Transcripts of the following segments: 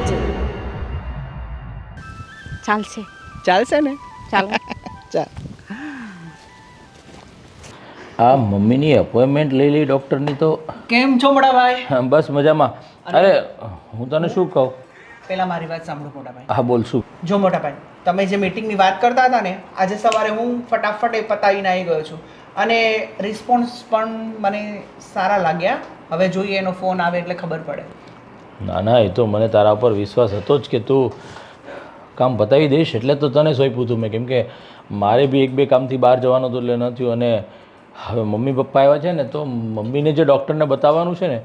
છે. ચાલશે. ચાલશે ને? ચાલો. ચાલ. આ મમ્મીની અપોઇન્ટમેન્ટ લઈ લઈ ડૉક્ટરની તો. કેમ છો મોટાભાઈ? બસ મજામાં. અરે હું તને શું કહું? પહેલા મારી વાત સાંભળો મોટાભાઈ. હા બોલ શું? જો મોટાભાઈ તમે જે મીટિંગની વાત કરતા હતા ને આજે સવારે હું ફટાફટ એ પતાવીને આવી ગયો છું. અને રિસ્પોન્સ પણ મને સારા લાગ્યા. હવે જોઈએ એનો ફોન આવે એટલે ખબર પડે. ના ના, એ તો મને તારા પર વિશ્વાસ હતો જ કે તું કામ બતાવી દઈશ, એટલે તો તને સોંપ્યું હતું મેં. કેમ કે મારે બી એક બે કામથી બહાર જવાનું હતું એટલે ન થયું. અને હવે મમ્મી પપ્પા આવ્યા છે ને, તો મમ્મીને જે ડૉક્ટરને બતાવવાનું છે ને,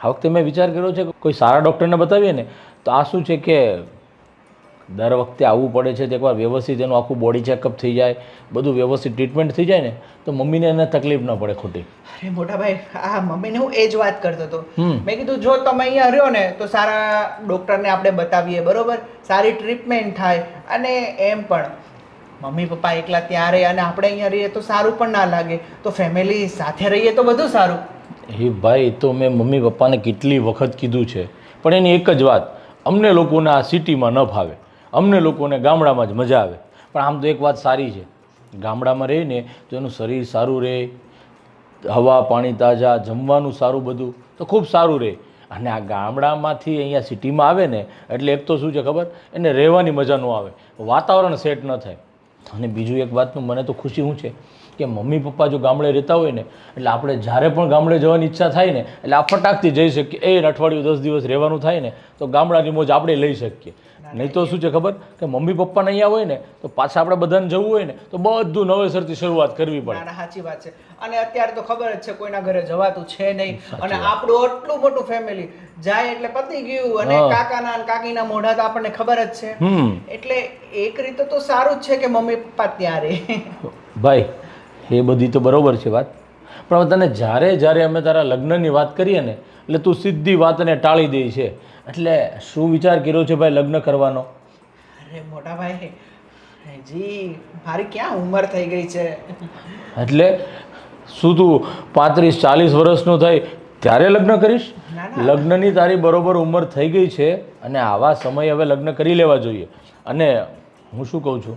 આ વખતે મેં વિચાર કર્યો છે કોઈ સારા ડૉક્ટરને બતાવીએ ને, તો આ શું છે કે દર વખતે આવવું પડે છે તો એકવાર વ્યવસ્થિત એનું આખું બોડી ચેકઅપ થઈ જાય બધું વ્યવસ્થિત ટ્રીટમેન્ટ થઈ જાય ને તો મમ્મીને એને તકલીફ ન પડે ખોટી. અરે મોટાભાઈ આ મમ્મીને હું એ જ વાત કરતો હતો. મેં કીધું જો તમે અહીંયા રહ્યો ને તો સારા ડૉક્ટરને આપણે બતાવીએ બરોબર? સારી ટ્રીટમેન્ટ થાય. અને એમ પણ મમ્મી પપ્પા એકલા ત્યાં રહે અને આપણે અહીંયા રહીએ તો સારું પણ ના લાગે. તો ફેમિલી સાથે રહીએ તો બધું સારું. એ ભાઈ તો મેં મમ્મી પપ્પાને કેટલી વખત કીધું છે. પણ એની એક જ વાત અમને લોકોને આ સિટીમાં ન ફાવે. અમને લોકોને ગામડામાં જ મજા આવે. પણ આમ તો એક વાત સારી છે. ગામડામાં રહીને તો એનું શરીર સારું રહે, હવા, પાણી તાજા, જમવાનું સારું બધું તો ખૂબ સારું રહે. અને આ ગામડામાંથી અહીંયા સિટીમાં આવે ને, એટલે એક તો શું છે ખબર? એને રહેવાની મજા ન આવે. વાતાવરણ સેટ ન થાય. અને બીજું એક વાતનું મને તો ખુશી શું છે? કે મમ્મી પપ્પા જો ગામડે રહેતા હોય ને એટલે આપણે જ્યારે પણ ગામડે જવાની ઈચ્છા થાય ને એટલે આ ફટાકથી જઈ શકીએ. એ અઠવાડિયું દસ દિવસ રહેવાનું થાય ને તો ગામડાની મોજ આપણે લઈ શકીએ. નહીં તો શું છે ખબર? કે મમ્મી પપ્પાને અહીંયા હોય ને તો પાછા આપણે બધાને જવું હોય ને તો બધું નવેસરથી શરૂઆત કરવી પડે. સાચી વાત છે. અને અત્યારે તો ખબર જ છે કોઈના ઘરે જવાતું છે નહીં. અને આપણું આટલું મોટું ફેમિલી જાય એટલે પતી ગયું અને કાકાના અને કાકીના મોઢા તો આપણને ખબર જ છે. એટલે એક રીતે તો સારું જ છે કે મમ્મી પપ્પા ત્યાં રહે. ભાઈ એ બધી તો બરોબર છે વાત. પણ હવે તને જ્યારે જ્યારે અમે તારા લગ્નની વાત કરીએ ને એટલે તું સીધી વાતને ટાળી દે છે. એટલે શું વિચાર કર્યો છે ભાઈ લગ્ન કરવાનો? અરે મોટા ભાઈ જી મારી ક્યાં ઉંમર થઈ ગઈ છે? એટલે શું તું પાંત્રીસ ચાલીસ વર્ષનો થાય ત્યારે લગ્ન કરીશ? લગ્નની તારી બરોબર ઉંમર થઈ ગઈ છે અને આવા સમયે હવે લગ્ન કરી લેવા જોઈએ. અને હું શું કહું છું?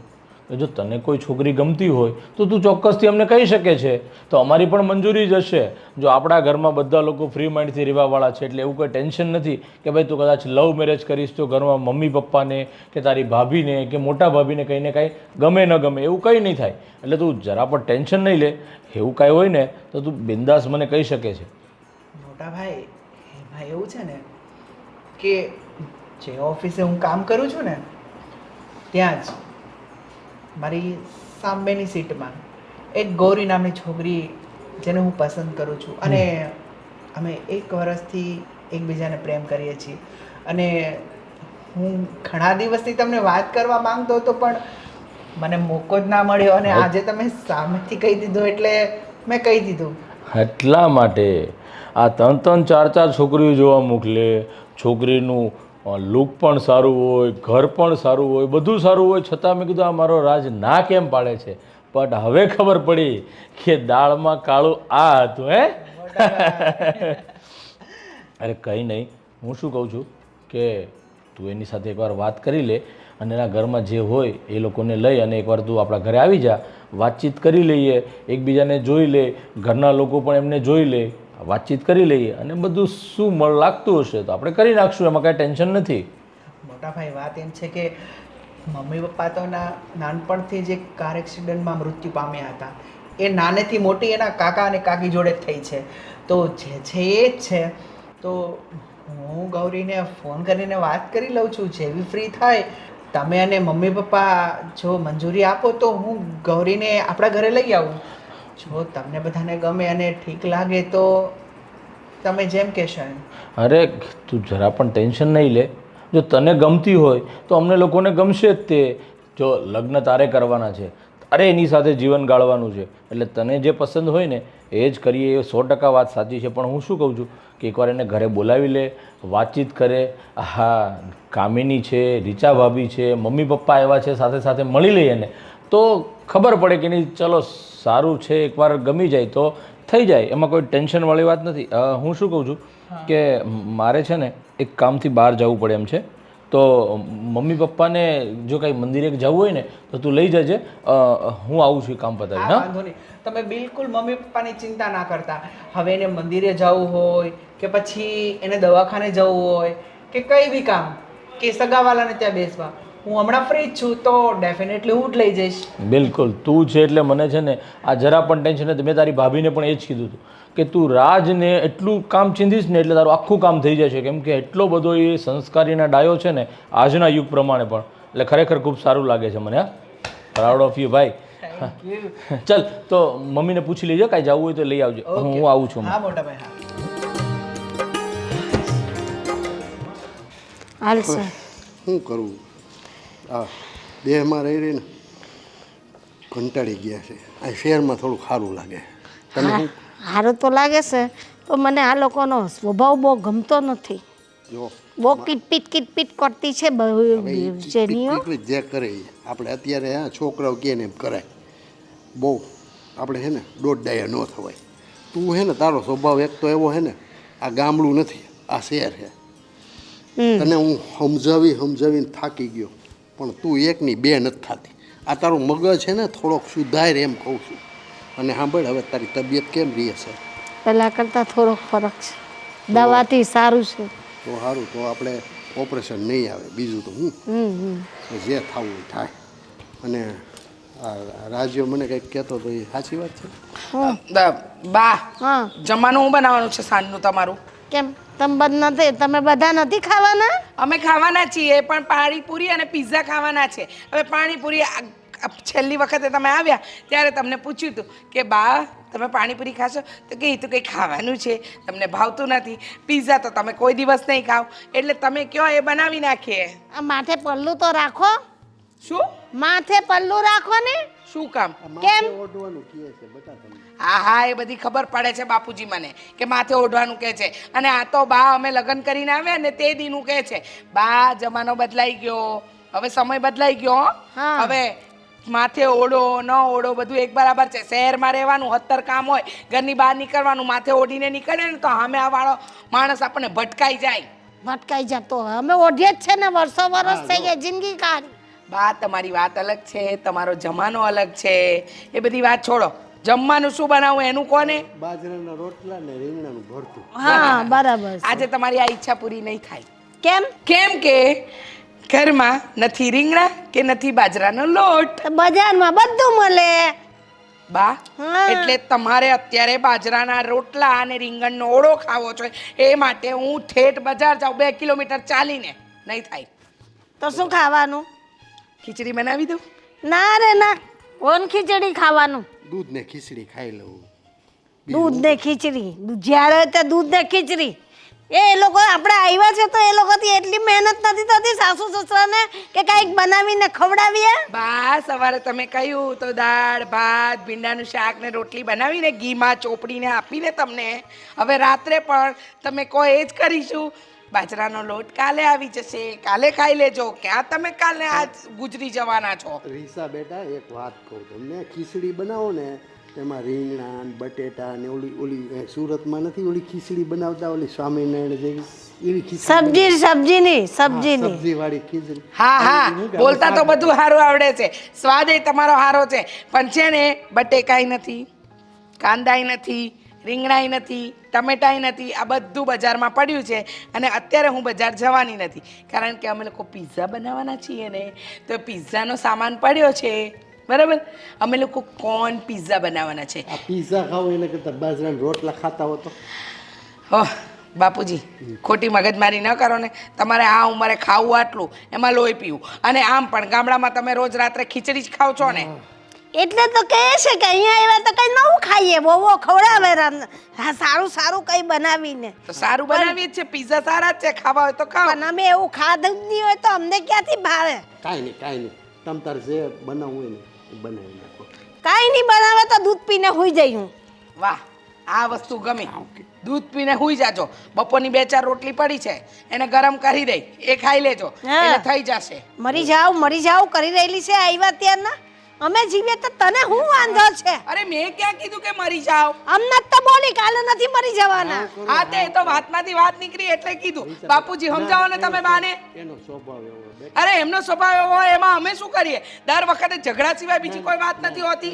કે જો તને કોઈ છોકરી ગમતી હોય, તો તું ચોક્કસથી અમને કહી શકે છે. તો અમારી પણ મંજૂરી જ હશે. જો આપણા ઘરમાં બધા લોકો ફ્રી માઇન્ડથી રહેવાવાળા છે, એટલે એવું કોઈ ટેન્શન નથી કે ભાઈ તું કદાચ લવ મેરેજ કરીશ તો ઘરમાં મમ્મી પપ્પાને કે તારી ભાભીને કે મોટા ભાભીને કંઈને કાંઈ ગમે ન ગમે એવું કંઈ નહીં થાય. એટલે તું જરા પણ ટેન્શન નહીં લે. એવું કાંઈ હોય ને, તો તું બિંદાસ મને કહી શકે છે. મોટા ભાઈ ભાઈ એવું છે ને કે જે ઓફિસે હું કામ કરું છું ને, ત્યાં જ મારી સામેની સીટમાં એક ગૌરી નામની છોકરી જેને હું પસંદ કરું છું. અને અમે એક વર્ષથી એકબીજાને પ્રેમ કરીએ છીએ. અને હું ઘણા દિવસથી તમને વાત કરવા માંગતો હતો પણ મને મોકો જ ના મળ્યો અને આજે તમે સામેથી કહી દીધું એટલે મેં કહી દીધું. એટલા માટે આ ત્રણ ત્રણ ચાર ચાર છોકરીઓ જોવા મોકલે છોકરીનું લુક પણ સારું હોય ઘર પણ સારું હોય બધું સારું હોય છતાં મેં કીધું આ મારો રાજ ના કેમ પાડે છે? બટ હવે ખબર પડી કે દાળમાં કાળું આ હતું હે? અરે કંઈ નહીં. હું શું કહું છું કે તું એની સાથે એકવાર વાત કરી લે અને એના ઘરમાં જે હોય એ લોકોને લઈ અને એકવાર તું આપણા ઘરે આવી જા વાતચીત કરી લઈએ એકબીજાને જોઈ લે ઘરના લોકો પણ એમને જોઈ લે. વાતચીત કરી લઈએ અને બધું શું મળ લાગતું હશે તો આપણે કરી નાખશું, એમાં કાંઈ ટેન્શન નથી. મોટા ભાઈ વાત એમ છે કે મમ્મી પપ્પા તો ના નાનપણથી જ કાર એક્સિડન્ટમાં મૃત્યુ પામ્યા હતા. એ નાનેથી મોટી એના કાકા અને કાકી જોડે થઈ છે. તો જે છે એ જ છે. તો હું ગૌરીને ફોન કરીને વાત કરી લઉં છું જેવી ફ્રી થાય, તમે અને મમ્મી પપ્પા જો મંજૂરી આપો તો હું ગૌરીને આપણા ઘરે લઈ આવું. જો તમને બધાને ગમે અને ઠીક લાગે તો તમે જેમ કહેશો એમ. અરે, તું જરા પણ ટેન્શન નહીં લે. જો તને ગમતી હોય તો અમને લોકોને ગમશે જ તે. જો લગ્ન તારે કરવાના છે, તારે એની સાથે જીવન ગાળવાનું છે. એટલે તને જે પસંદ હોય ને, એ જ કરીએ. એ સો ટકા વાત સાચી છે. પણ હું શું કહું છું કે એકવાર એને ઘરે બોલાવી લે, વાતચીત કરે. હા કામિની છે, રીચા ભાભી છે, મમ્મી પપ્પા એવા છે, સાથે સાથે મળી લઈએ ને તો ખબર પડે કે નહીં ચલો સારું છે એકવાર ગમી જાય તો થઈ જાય એમાં કોઈ ટેન્શનવાળી વાત નથી. હું શું કહું છું કે મારે છે ને એક કામથી બહાર જવું પડે એમ છે. તો મમ્મી પપ્પાને જો કાંઈ મંદિરે જવું હોય ને તો તું લઈ જજે. હું આવું છું કામ પતાવી હા? વાંધો નહીં. તમે બિલકુલ મમ્મી પપ્પાની ચિંતા ના કરતા. હવે એને મંદિરે જવું હોય કે પછી એને દવાખાને જવું હોય કે કંઈ બી કામ કે સગાવાલાને ત્યાં બેસવા. હું હમણાં ફ્રી જ છું તો ડેફિનેટલી હું જ લઈ જઈશ. બિલકુલ. તું છે એટલે મને છે ને આ જરા પણ ટેન્શન નથી. મેં તારી ભાભીને પણ એ જ કીધું હતું કે તું રાજને એટલું કામ ચીંધીશ ને એટલે તારું આખું કામ થઈ જશે. કેમ કે એટલો બધો એ સંસ્કારીના ડાયો છે ને આજના યુગ પ્રમાણે પણ. એટલે ખરેખર ખૂબ સારું લાગે છે મને હા. પ્રાઉડ ઓફ યુ ભાઈ. થેન્ક યુ ચાલ તો મમ્મીને પૂછી લેજો કાંઈ જવું હોય તો લઈ આવજો. હું આવું છું હા મોટા ભાઈ હા. હાલશે શું કરવું આ દેહમાં રહી રહીને કંટાળી ગયા છે. આ શહેરમાં થોડું સારું લાગે. તમે સારું તો લાગે છે તો મને આ લોકોનો સ્વભાવ બહુ ગમતો નથી. જો બહુ કિટપીટ કિટપીટ કરતી છે જે કરે આપણે અત્યારે હા છોકરાઓ ને એમ કરાય. બહુ આપણે છે ને દોઢ ડાયા ન થવાય. તું હે ને તારો સ્વભાવ એક તો એવો છે ને આ ગામડું નથી આ શહેર છે. તને હું સમજાવી સમજાવીને થાકી ગયો. પણ તું એકની બે નથી થતી. આ તારું મગજ છે ને થોડોક સુધાર એમ કહું છું. અને સાંભળ હવે તારી તબિયત કેમ રહે છે? પહેલાં કરતાં થોડોક ફરક છે. દવાથી સારું છે. તો સારું તો આપણે ઓપરેશન નહીં આવે બીજું તો હું? જે થવું એ થાય. અને રાજ્યો મને કંઈક કહેતો તો એ સાચી વાત છે? દ- બા હા. જમવાનું હું બનાવવાનું છે સાંજનું તમારું? કેમ? તમે બધા નથી તમે બધા નથી ખાવાના? અમે ખાવાના છીએ પણ પાણીપુરી અને પિઝા ખાવાના છે. હવે પાણીપુરી છેલ્લી વખતે તમે આવ્યા ત્યારે તમને પૂછ્યું હતું કે બા તમે પાણીપુરી ખાશો? તો કે એ તો કંઈ ખાવાનું છે તમને ભાવતું નથી. પિઝા તો તમે કોઈ દિવસ નહીં ખાવ. એટલે તમે કયો એ બનાવી નાખીએ? આ માથે પલ્લું તો રાખો. શું? માથે પલ્લું રાખો ને શું કામ? કેમ? ઓઢવાનું કહે છે બતા તમને. હા હા એ બધી ખબર પડે છે બાપુજી મને કે માથે ઓઢવાનું કહે છે. અને આ તો બા અમે લગ્ન કરીને આવ્યા ને તે દીનું કહે છે બા જમાનો બદલાઈ ગયો. હવે સમય બદલાઈ ગયો હો. હા. હવે માથે ઓઢો ન ઓઢો બધું એક બરાબર છે. શહેરમાં રહેવાનું હત્તર કામ હોય ઘરની બહાર નીકળવાનું માથે ઓઢીને નીકળે ને તો સામે આ વાળો માણસ આપણને ભટકાઈ જાય. ભટકાઈ જતો તો અમે ઓઢીએ જ છે ને વર્ષો વર્ષ થઈ ગયા જિંદગી કાઢી. બા તમારી વાત અલગ છે તમારો જમાનો અલગ છે. એ બધી વાત છોડો. જમવાનું શું બનાવવું એનું કોને? બાજરાના રોટલા ને રીંગણાનું ભરતું. હા બરાબર આજે તમારી આ ઈચ્છા પૂરી નહીં થાય. કેમ? કેમ કે ઘરમાં નથી રીંગણા કે નથી બાજરાનો લોટ. બજારમાં બધું મળે. બા હા. એટલે તમારે અત્યારે બાજરાના રોટલા અને રીંગણનો ઓળો ખાવો છે. એ માટે હું ઠેઠ બજાર જાઉં. બે કિલોમીટર ચાલીને. નહીં થાય. તો શું ખાવાનું? ખીચડી બનાવી દઉં? ના રે ના. કોણ ખીચડી ખાવાનું. દૂધ ને ખીચડી ખાઈ લઉં. દૂધ ને ખીચડી. જ્યારે હોય તે દૂધ ને ખીચડી. એ એ લોકો આપણે આવ્યા છે તો એ લોકોથી એટલી મહેનત નથી થતી સાસુ સસરાને કે કાંઈક બનાવીને ખવડાવીએ? બા સવારે તમે કહ્યું તો દાળ ભાત ભીંડાનું શાક ને રોટલી બનાવીને ઘીમાં ચોપડીને આપીને તમને. હવે રાત્રે પણ તમે કહો એ જ કરીશું. બાજરાનો લોટ કાલે આવી જશે કાલે ખાઈ લેજો. ક્યાં તમે કાલે આજ ગુજરી જવાના છો? રીસા બેટા એક વાત કહું તમને ખીચડી બનાવો ને તેમાં રીંગણા ને બટેટા ને ઓલી ઓલી સુરતમાં નથી ઓલી ખીચડી બનાવતા ઓલી સ્વામિનારાયણ જેવી એવી સબ્જી સબ્જીની સબ્જીની. સબ્જી વાળી ખીચડી. હા હા. બોલતા તો બધું સારું આવડે છે. સ્વાદ એ તમારો સારો છે. પણ છે ને બટેકાય નથી કાંદાય નથી રીંગણાય નથી ટમેટાય નથી આ બધું બજારમાં પડ્યું છે અને અત્યારે હું બજાર જવાની નથી. કારણ કે અમે લોકો પિઝા બનાવવાના છીએ ને તો પિઝાનો સામાન પડ્યો છે. બરાબર? અમે લોકો કોન પિઝા બનાવવાના છે. પીઝા ખાવ એને કરતાં બાજરાના રોટલા ખાતા હો તો? ઓહ બાપુજી ખોટી મગજમારી ન કરો ને તમારે આ ઉંમરે ખાવું આટલું એમાં લોહી પીવું. અને આમ પણ ગામડામાં તમે રોજ રાત્રે ખીચડી જ ખાવ છો ને. એટલે તો કહે છે કે અહીંયા આવ્યા તો કઈ નવું ખાઈએ. બોવો ખવડાવે હા સારું સારું કઈ બનાવીને. તો સારું બનાવીએ જ છે પીઝા સારા છે. ખાવા હોય તો ખાવ પણ અમે એવું ખાધું જ નહીં હોય તો અમને ક્યાંથી ભાવે? કાઈ નહીં કાંઈ નહીં. તમ તાર જે બનાવવું હોય ને બનાવી નાખો. કાંઈ નહીં બનાવે તો દૂધ પીને હુઈ જઈ હું વાહ આ વસ્તુ ગમી. દૂધ પીને હુઈ જાજો. બપોરની બે ચાર રોટલી પડી છે. એને ગરમ કરી દઈ એ ખાઈ લેજો. એટલે થઈ જશે. મરી જાવ મરી જાવ કરી રહેલી છે આવ્યા ત્યારના? અમે જીવીએ તો તને શું વાંધો છે? અરે મેં ક્યાં કીધું કે મરી જાઓ? અમને જ તો બોલી કાલે નથી મરી જવાના. હા તે તો વાતમાંથી વાત નીકળી એટલે કીધું. બાપુજી સમજાવો ને તમે બાને. એનો સ્વભાવ એવો અરે એમનો સ્વભાવ એવો હોય એમાં અમે શું કરીએ? દર વખતે ઝઘડા સિવાય બીજી કોઈ વાત નથી હોતી.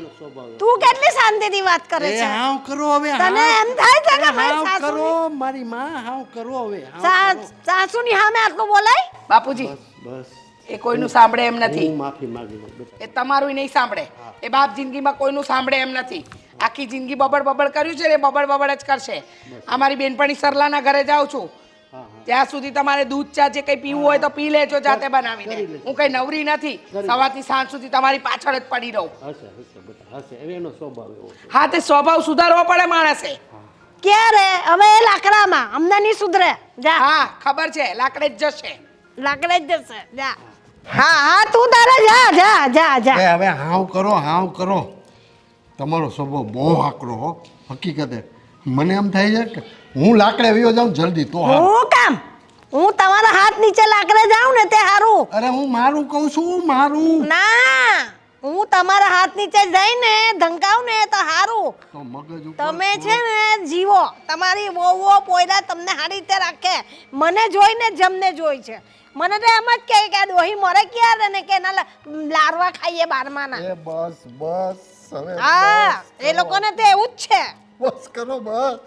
તું કેટલી શાંતિથી વાત કરે છે? હાવ કરો હવે તને એમ થાય છે કે મારી સાસુ કરો મારી માં હાવ કરો હવે હાવ સા- સાસુની સામે આટલું બોલાય? બાપુજી. બસ. એ કોઈનું સાંભળે એમ નથી. હું માફી માંગી લઉં બેટા. એ તમારું નહીં સાંભળે. એ બાપ જિંદગીમાં કોઈનું સાંભળે એમ નથી. આખી જિંદગી બબડ બબડ કર્યું છે ને બબડ બબડ જ કરશે. અમારી બેનપણી સરલાના ઘરે જાઉં છું. ત્યાં સુધી તમારે દૂધ ચા જે કંઈ પીવું હોય તો પી લેજો જાતે બનાવીને. હું કઈ નવરી નથી. સવારથી સાંજ સુધી તમારી પાછળ જ પડી રહું. હા તે સ્વભાવ સુધારવો પડે માણસે. ક્યારે? હવે એ લાકડામાં. અમને નહીં સુધરે. જા. હા ખબર છે લાકડે જ જશે. લાકડે જ જશે. જા. હા હા તું તારે જા જા જા જા. એ હવે હાવ કરો હાવ કરો. તમારો સ્વભાવ બહુ આકરો હો. હકીકતે. મને એમ થાય છે કે હું લાકડે વયો જાઉં જલ્દી તો હા હું કામ? હું તમારા હાથ નીચે લાકડે જાઉં ને તે હારું. અરે હું મારું કહું છું મારું. ના હું તમારા હાથ નીચે જઈને ધંકાવ ને તો હારું. તો મગજ ઉપર તમે છે ને જીવો. તમારી વહુઓ પોયરા તમને સારી રીતે રાખે. મને જોઈને જમને જોઈ છે. મને તો એમ જ કહે કે આ ડોહી મરે ક્યારે ને કે એના લા- લારવા ખાઈએ બારમાના. એ બસ બસ હવે હા એ લોકોને તો એવું જ છે. બસ કરો બસ.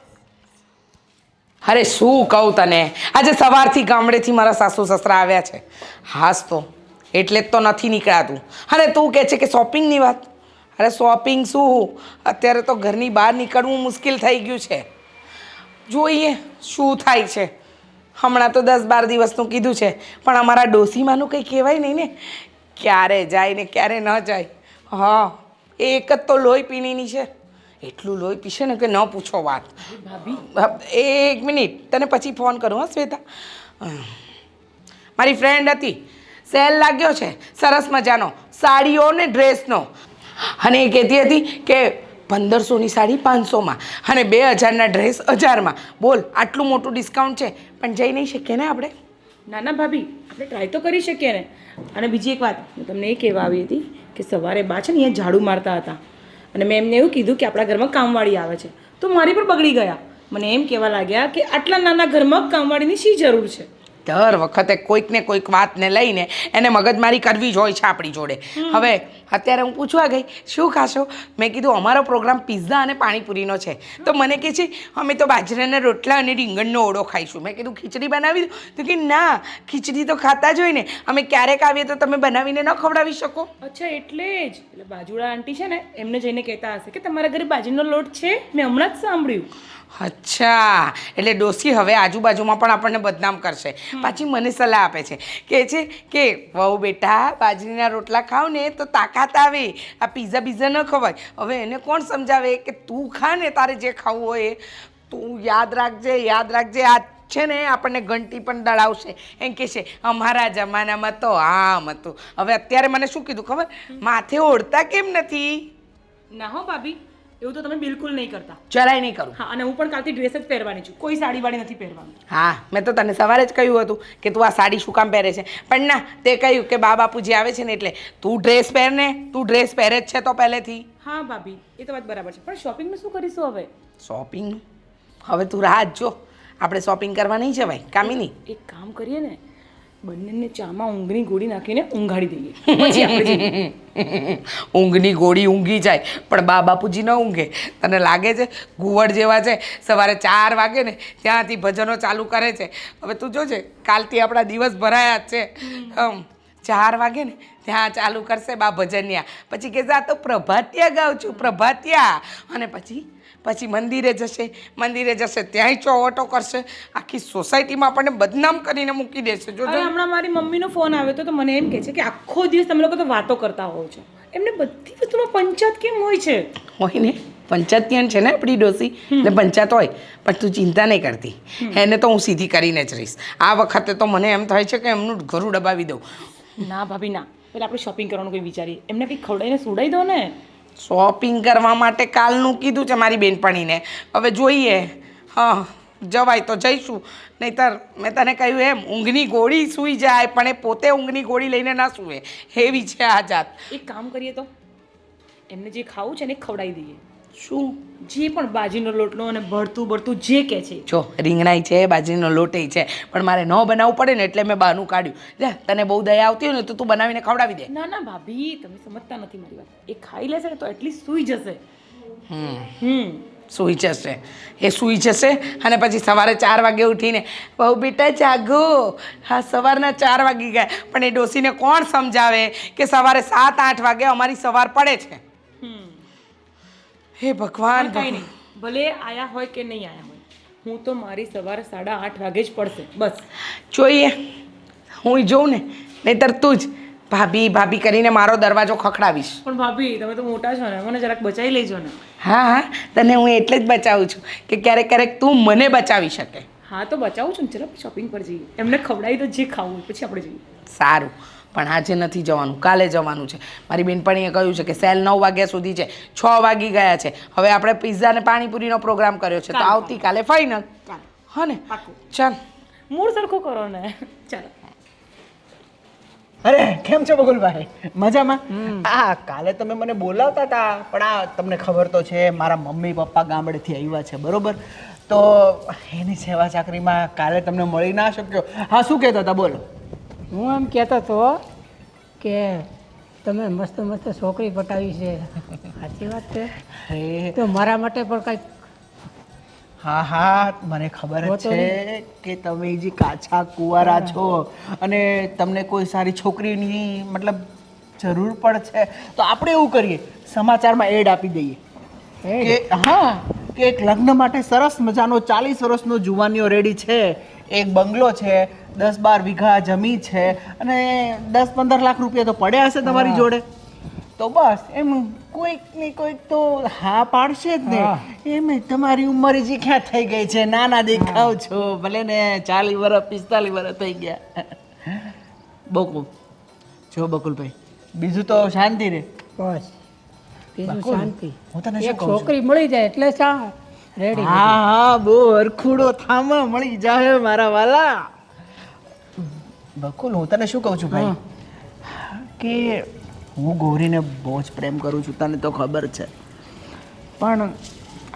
અરે શું કહું તને? આજે સવારથી ગામડેથી મારા સાસુ સસરા આવ્યા છે. હાસ તો એટલે જ તો નથી નીકળાતું. અને તું કહે છે કે શોપિંગની વાત? અરે શોપિંગ શું? અત્યારે તો ઘરની બહાર નીકળવું મુશ્કેલ થઈ ગયું છે. જોઈએ શું થાય છે. હમણાં તો દસ બાર દિવસનું કીધું છે પણ અમારા ડોસીમાંનું કંઈ કહેવાય નહીં ને. ક્યારે જાય ને ક્યારે ન જાય. હા એ એક જ તો લોહી પીણીની છે. એટલું લોહી પીશે ને કે ન પૂછો વાત. એક મિનિટ તને પછી ફોન કરું હા શ્વેતા? મારી ફ્રેન્ડ હતી સેલ લાગ્યો છે સરસ મજાનો સાડીઓ ને ડ્રેસનો. અને એ કહેતી હતી કે પંદરસોની સાડી પાંચસોમાં અને બે હજારના ડ્રેસ હજારમાં. બોલ આટલું મોટું ડિસ્કાઉન્ટ છે? પણ જઈ નહીં શકીએ ને આપણે? ના ના, ભાભી, આપણે ટ્રાય તો કરી શકીએ ને. અને બીજી એક વાત, હું તમને એ કહેવા આવી હતી કે સવારે બા છે ને અહીંયા ઝાડુ મારતા હતા. અને મેં એમને એવું કીધું કે આપણા ઘરમાં કામવાળી આવે છે. તો મારી પણ બગડી ગયા. મને એમ કહેવા લાગ્યા કે આટલા નાના ઘરમાં કામવાળીની શી જરૂર છે? દર વખતે કોઈક ને કોઈક વાતને લઈને એને મગજમારી કરવી જ હોય છે આપણી જોડે. હવે અત્યારે હું પૂછવા ગઈ શું ખાશો? મેં કીધું અમારો પ્રોગ્રામ પિઝા અને પાણીપુરીનો છે. તો મને કહે છે અમે તો બાજરાના રોટલા અને રીંગણનો ઓળો ખાઈશું. મેં કીધું ખીચડી બનાવી દઉં? તો કે ના ખીચડી તો ખાતા જ હોય ને. અમે ક્યારેક આવીએ તો તમે બનાવીને ન ખવડાવી શકો. અચ્છા એટલે જ. એટલે બાજુડા આંટી છે ને એમને જઈને કહેતા હશે કે તમારા ઘરે બાજરીનો લોટ છે? મેં હમણાં જ સાંભળ્યું. અચ્છા. એટલે ડોસી હવે આજુબાજુમાં પણ આપણને બદનામ કરશે. પાછી મને સલાહ આપે છે. કે છે કે વહુ બેટા બાજરીના રોટલા ખાવ ને તો તાકાત આવે. આ પીઝા બીઝા ન ખવાય. હવે એને કોણ સમજાવે કે તું ખા ને તારે જે ખાવું હોય એ? તું યાદ રાખજે યાદ રાખજે. આ છે ને આપણને ઘંટી પણ દળાવશે. એમ કે છે અમારા જમાનામાં તો આમ હતું. હવે અત્યારે મને શું કીધું ખબર? માથે ઓઢતા કેમ નથી? ના હો ભાભી. એવું તો તમે બિલકુલ નહીં કરતા. જરાય નહીં કરું. હા અને હું પણ કાલથી ડ્રેસ જ પહેરવાની છું. કોઈ સાડી વાળી નથી પહેરવાની. હા મેં તો તને સવારે જ કહ્યું હતું કે તું આ સાડી શું કામ પહેરે છે? પણ ના તે કહ્યું કે બા બાપુજી આવે છે ને એટલે તું ડ્રેસ પહેર ને તું ડ્રેસ પહેરે જ છે તો પહેલેથી. હા ભાભી એ તો વાત બરાબર છે. પણ શોપિંગનું શું કરીશું હવે? શોપિંગનું હવે તું રાહ જો આપણે શોપિંગ કરવા નહીં જવાય કામિની? એક કામ કરીએ ને બંનેને ચામાં ઊંઘની ગોળી નાખીને ઊંઘાડી દઈએ. પછી આપણે ઊંઘની ગોળી ઊંઘી જાય પણ બા બાપુજી ન ઊંઘે. તને લાગે છે ઘુવડ જેવા છે? સવારે ચાર વાગે ને ત્યાંથી ભજનો ચાલુ કરે છે. હવે તું જોજે કાલથી આપણા દિવસ ભરાયા જ છે. ચાર વાગે ને ત્યાં ચાલુ કરશે બા ભજનિયા. પછી કે આ તો પ્રભાતિયા ગાઉં છું પ્રભાતિયા. અને પછી પછી મંદિરે જશે મંદિરે જશે ત્યાંય ચોવટો કરશે. આખી સોસાયટીમાં આપણને બદનામ કરીને મૂકી દેશે. જો હમણાં મારી મમ્મીનો ફોન આવ્યો હતો તો મને એમ કહે છે કે આખો દિવસ તમે લોકો તો વાતો કરતા હોવ છો. એમને બધી વસ્તુમાં પંચાયત કેમ હોય છે? હોય ને. પંચાયતીયન છે ને આપણી ડોસી. એટલે પંચાયત હોય. પણ તું ચિંતા નહીં કરતી. એને તો હું સીધી કરીને જ રહીશ. આ વખતે તો મને એમ થાય છે કે એમનું ઘરું દબાવી દઉં. ના ભાભી ના. પેલા આપણે શોપિંગ કરવાનું કોઈ વિચારીએ. એમને કંઈક ખવડાવીને સુડાઈ દો ને. શોપિંગ કરવા માટે કાલનું કીધું છે મારી બેનપણીને. હવે જોઈએ. હા, જવાય તો જઈશું. નહીતર મેં તને કહ્યું એમ, ઊંઘની ગોળી સૂઈ જાય, પણ એ પોતે ઊંઘની ગોળી લઈને ના સૂવે. એવી છે આ જાત. એક કામ કરીએ તો. એમને જે ખાવું છે ને ખવડાવી દઈએ. શું જે પણ બાજીનો લોટલો અને ભરતું ભરતું જે કહે છે. જો રીંગણાઈ છે બાજરીનો લોટે છે પણ મારે ન બનાવવું પડે ને એટલે મેં બહારનું કાઢ્યું. લે તને બહુ દયા આવતી હોય ને તો તું બનાવીને ખવડાવી દે. ના ના ભાભી તમે સમજતા નથી મારી વાત. એ ખાઈ લેશે ને તો એટલીસ્ટ સૂઈ જશે. હમ. હમ. સૂઈ જશે. એ સૂઈ જશે અને પછી સવારે ચાર વાગે ઉઠીને બહુ બેટા જાગો. હા સવારના ચાર વાગી ગયા. પણ એ ડોસીને કોણ સમજાવે કે સવારે સાત આઠ વાગે અમારી સવાર પડે છે? હમ. હે ભગવાન કંઈ નહીં ભલે આયા હોય કે નહીં આયા હોય હું તો મારી સવારે સાડા આઠ વાગે જ પડશે બસ. જોઈએ હું જોઉં ને નહીતર તું જ ભાભી ભાભી કરીને મારો દરવાજો ખખડાવીશ. પણ ભાભી તમે તો મોટા છો ને મને જરાક બચાવી લેજો ને. હા હા તને હું એટલે જ બચાવું છું કે ક્યારેક ક્યારેક તું મને બચાવી શકે. હા તો બચાવું છું ને ચલો શોપિંગ પર જઈએ. એમને ખવડાવી તો જે ખાવું પછી આપણે જઈએ. સારું. પણ આજે નથી જવાનું કાલે જવાનું છે. મારી બેનપણીએ કહ્યું છે કે સેલ નવ વાગ્યા સુધી છે છ વાગી ગયા છે. હવે આપણે પિઝા અને પાણીપુરીનો પ્રોગ્રામ કર્યો છે. તો આવતીકાલે ફાઇનલ હા ને? ચાલ. મૂળ સરખું કરો ને. ચાલો. અરે કેમ છો બકુલભાઈ મજામાં? હા કાલે તમે મને બોલાવતા હતા પણ આ તમને ખબર તો છે મારા મમ્મી પપ્પા ગામડેથી આવ્યા છે બરોબર? તો એની સેવા ચાકરીમાં કાલે તમને મળી ના શક્યો. હા શું કહેતા હતા બોલો. હું એમ કહેતો હતો કે તમે મસ્ત મસ્ત છોકરી પટાવી છે. સાચી વાત છે? અરે. તો મારા માટે પણ કંઈક હા હા મને ખબર જ છે કે તમે જે કાચા કુંવારા છો અને તમને કોઈ સારી છોકરીની મતલબ જરૂર પડશે તો આપણે એવું કરીએ સમાચારમાં એડ આપી દઈએ. કે હા કે એક લગ્ન માટે સરસ મજાનો ચાલીસ વર્ષનો જુવાનીઓ રેડી છે. એક બંગલો છે દસ બાર વીઘા જમી છે અને દસ પંદર લાખ રૂપિયા તો પડ્યા હશે તમારી જોડે. તો બસ એમ કોઈક ને કોઈક તો હા પાડશે જ ને. એમ તમારી ઉંમર જે ક્યાં થઈ ગઈ છે? નાના દેખાવ છો ભલે ને ચાલીસ વર્ષ પિસ્તાલીસ વર્ષ થઈ ગયા. બકુલ જો બકુલભાઈ બીજું તો શાંતિ રે. બસ. બીજું શાંતિ. હું તને છોકરી મળી જાય એટલે શા? રેડી હા હા બહુ હરખુડો થામા મળી જાય મારા વાલા. બકુલ હું તને શું કહું છું ભાઈ? કે હું ગૌરીને બહુ જ પ્રેમ કરું છું તને તો ખબર છે. પણ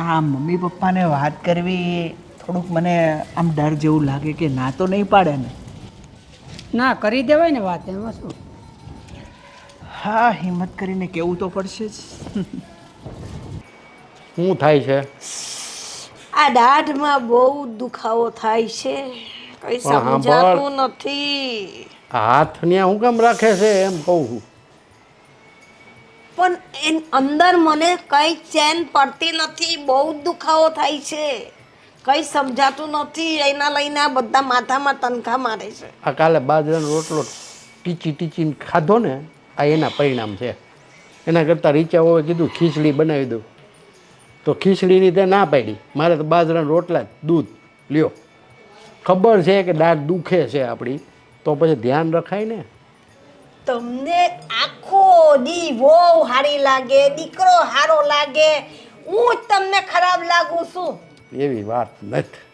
આ મમ્મી પપ્પાને વાત કરવી થોડુંક મને આમ ડર જેવું લાગે કે ના તો નહીં પાડે ને. ના કરી દેવાય ને વાત એમાં શું? હા હિંમત કરીને કેવું તો પડશે જ. શું થાય છે? આ દાઢમાં બહુ દુખાવો થાય છે. કઈ સમજાતું નથી. હાથ ને હું કેમ રાખે છે એમ કહું છું. પણ એન અંદર મને કઈ ચેન પડતી નથી બહુ દુખાવો થાય છે. કઈ સમજાતું નથી એના લઈને આ બધા માથામાં તનખા મારે છે. આ કાલે બાજરાનો રોટલો ટીચી ટીચીને ખાધો ને આ એના પરિણામ છે. એના કરતાં રીચા હોય કીધું ખીચડી બનાવી દઉં. તો ખીચડીની તે ના પાડી. મારે તો બાજરાના રોટલા દૂધ લ્યો. ખબર છે કે દાંત દુખે છે આપણી તો પછી ધ્યાન રખાય ને. તમને આખો દી બહુ હારી લાગે દીકરો હારો લાગે હું જ તમને ખરાબ લાગુ છું. એવી વાત નથી.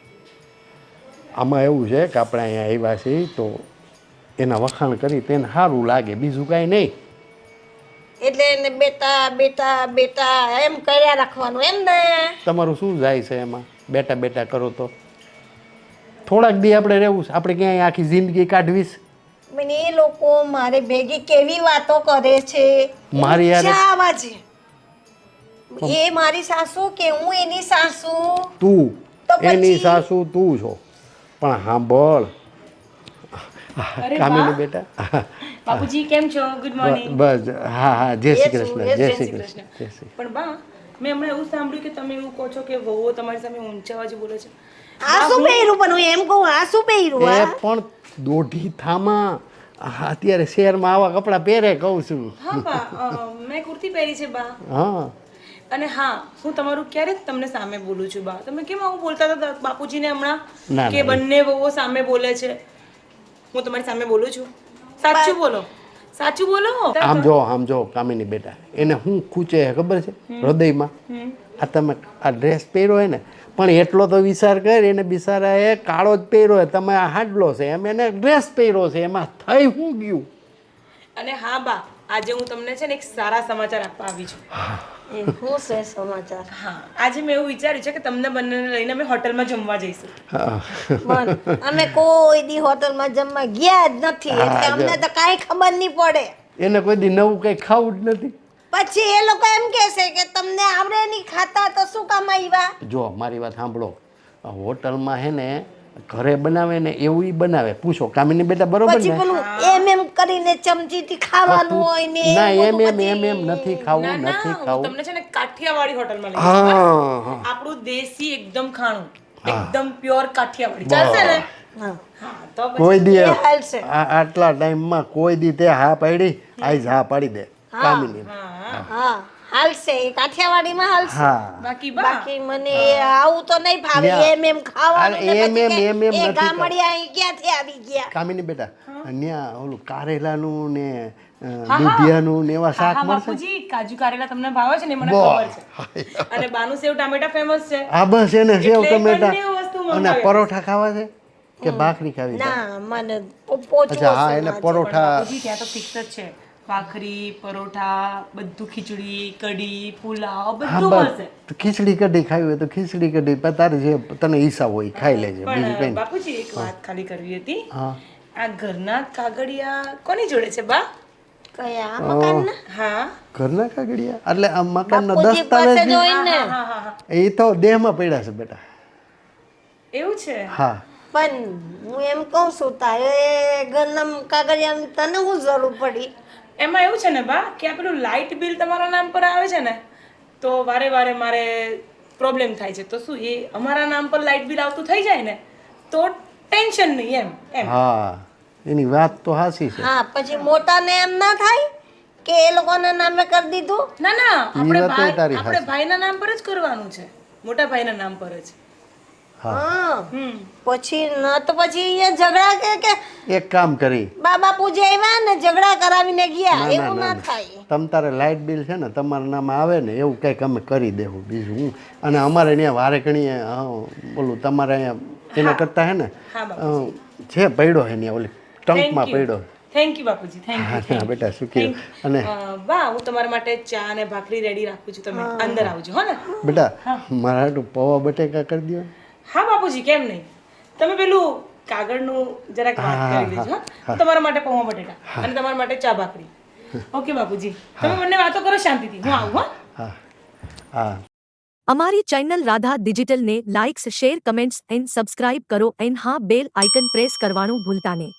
આમાં એવું છે કે આપણે અહીંયા આવ્યા છીએ તો એના વખાણ કરી તેને સારું લાગે બીજું કાંઈ નહીં. એટલે એને બેટા બેટા બેટા એમ કર્યા રાખવાનું. એમ ને? તમારું શું જાય છે એમાં? બેટા બેટા કરો તો. થોડાક દી આપણે રહેવું છે. આપણે ક્યાંય આખી જિંદગી કાઢવીશ? છે મને એ લોકો મારે ભેગી કેવી વાતો કરે છે? મારી યાર ઊંચા અવાજે. એ મારી સાસુ કે હું એની સાસુ? તું. એની સાસુ તું છો. પણ સાંભળ કામિની બેટા. બાપુજી કેમ છો? ગુડ મોર્નિંગ બસ હા હા જય શ્રી કૃષ્ણ જય શ્રી કૃષ્ણ કૃષ્ણ. જય શ્રી પણ બા મેં હમણાં એવું સાંભળ્યું કે તમે એવું કહો છો કે વહુ તમારી સામે ઊંચા અવાજે બોલે છે. આ શું પહેર્યું પણ હું એમ કહું આ શું પહેર્યું એ પણ દોઢી થામાં. અત્યારે શહેરમાં આવા કપડાં પહેરે કહું છું. હા બા મેં કુર્તી પહેરી છે બા. હા. અને હા હું તમારું ક્યારે તમને સામે બોલું છું બા? તમે કેમ આવું બોલતા હતા બાપુજીને હમણાં? કે બંને વહુઓ સામે બોલે છે? હું તમારી સામે બોલું છું? સાચું બોલો. સાચું બોલો? આમ જો આમ જો કામિની બેટા એને હું ખૂચે ખબર છે? હૃદયમાં. આ તમે આ ડ્રેસ પહેર્યો હોય ને પણ એટલો તો વિચાર કર એને બિચારાએ કાળો જ પહેર્યો હોય. તમે આ હાડલો છે એમ એને ડ્રેસ પહેર્યો છે એમાં થઈ હું ગયું? અને હા બા આજે હું તમને છે ને એક સારા સમાચાર આપવા આવી છું. એ શું છે સમાચાર. હા આજે મેં એવું વિચાર્યું છે કે તમને બંનેને લઈને અમે હોટલમાં જમવા જઈશું. અમે કોઈ દી હોટલમાં જમવા ગયા જ નથી એટલે અમને તો કાંઈ ખબર નહીં પડે. એને કોઈ દી નવું કંઈ ખાવું જ નથી. પછી એ લોકો એમ કહેશે કે તમને આવડે નહીં ખાતા તો શું કામ આવ્યા? જો મારી વાત સાંભળો. હોટલમાં હે ને ઘરે બનાવે ને એવું ઈ બનાવે. પૂછો કામિની બેટા બરોબર ને? એમ એમ કરીને ચમચીથી ખાવાનું હોય ને ના એમ એમ એમ એમ નથી ખાવું નથી ખાવું. તમને છે ને કાઠિયાવાડી હોટલમાં લઈ હા હા. આપણું દેશી એકદમ ખાણું. એકદમ પ્યોર કાઠિયાવાડી. ચાલશે ને? હા. હા તો પછી કોઈ દી આટલા ટાઈમમાં આટલા ટાઈમમાં કોઈ દી તે હા પાડી આઈ હા પાડી દે. કામિની. હા. હા. હાલશે એ કાઠિયાવાડીમાં હાલશે. હા. બાકી બા. બાકી મને આવું તો નહીં ભાવે એમ એમ ખાવાનું ને એમ એમ એમ એમ એ ગામડિયા અહીં ક્યાંથી આવી ગયા? કામિની બેટા ત્યાં ઓલું કારેલાનું ને દૂધિયાનું ને એવા શાક મળશે? કાજુ કારેલા તમને ભાવે છે ને મને ખબર છે. અને બાનું સેવ ટામેટા ફેમસ છે. આ બસ એને સેવ એટલે ટમેટા બંને વસ્તુ અને પરોઠા ખાવા છે કે ભાખરી ખાવી ના મને અચ્છા હા પરોઠા ત્યાં તો ફિક્સ જ છે. ભાખરી પરોઠા બધું ખીચડી કઢી પુલાવ હા બધું મળશે. ખીચડી કઢી ખાવી હોય તો ખીચડી કઢી. તારે જે તને હિસાબ હોય ખાઈ લેજે. બીજું કંઈ બાપુજી એક વાત ખાલી કરવી હતી. આ ઘરના કાગડિયા કોની જોડે છે બા? કયા? મકાનના? હા. ઘરના કાગડિયા એટલે આ મકાનનો દસ્તાવેજ હા હા હા એ તો દેહમાં પડ્યા છે બેટા. એવું છે? હા. પણ હું એમ કહું છું તારે ઘરના કાગળિયાની તને શું જરૂર પડી? એમાં એવું છે ને બા કે આ પેલું લાઇટ બિલ તમારા નામ પર આવે છે ને તો વારે વારે મારે પ્રોબ્લેમ થાય છે. તો શું એ અમારા નામ પર લાઇટ બિલ આવતું થઈ જાય ને તો ટેન્શન નહીં એમ એમ. હા એની વાત તો હાસી છે. હા પછી મોટાને એમ ના થાય કે એ લોકોના નામે કરી દીધું? ના ના આપણે ભાઈ આપણે ભાઈના નામ પર જ કરવાનું છે. મોટા ભાઈના નામ પર જ. હા. હમ. પછી ન તો પછી અહીંયા ઝઘડા કે કે એક કામ કરી. બા પૂજે આવ્યા ને ઝઘડા કરાવીને ગયા એવું ના. થાય. તમ તારે લાઇટ બિલ છે ને તમારા નામ આવે ને એવું કંઈક અમે કરી દેવું બીજું હું. અને અમારે અહીંયા વારે ઘણીએ બોલું તમારે અહીંયા એના કરતાં હે ને હા છે પડ્યો હે ને ઓલી ટંકમાં પડ્યો. થેન્ક યુ બાપુજી. થેન્ક યુ હા બેટા શું કહ્યું અને બા હું તમારા માટે ચા અને ભાખરી રેડી રાખું છું. તમે અંદર આવજો હો ને. બેટા મારા પૌવા બટેકા કરી દો હા બાપુજી કેમ નહીં? તમે પેલું કાગળનું જરાક વાત કરી દેજો હા? તમારા માટે પૌવા બટેટા અને તમારા માટે ચા ભાખરી. ઓકે બાપુજી. તમે મને વાતો કરો શાંતિથી. હું આવું હા. હા. હા. અમારી channel Radha ડિજિટલને likes share comments and subscribe કરો એન્ડ હા બેલ આઇકન પ્રેસ કરવાનું ભૂલતા નહીં.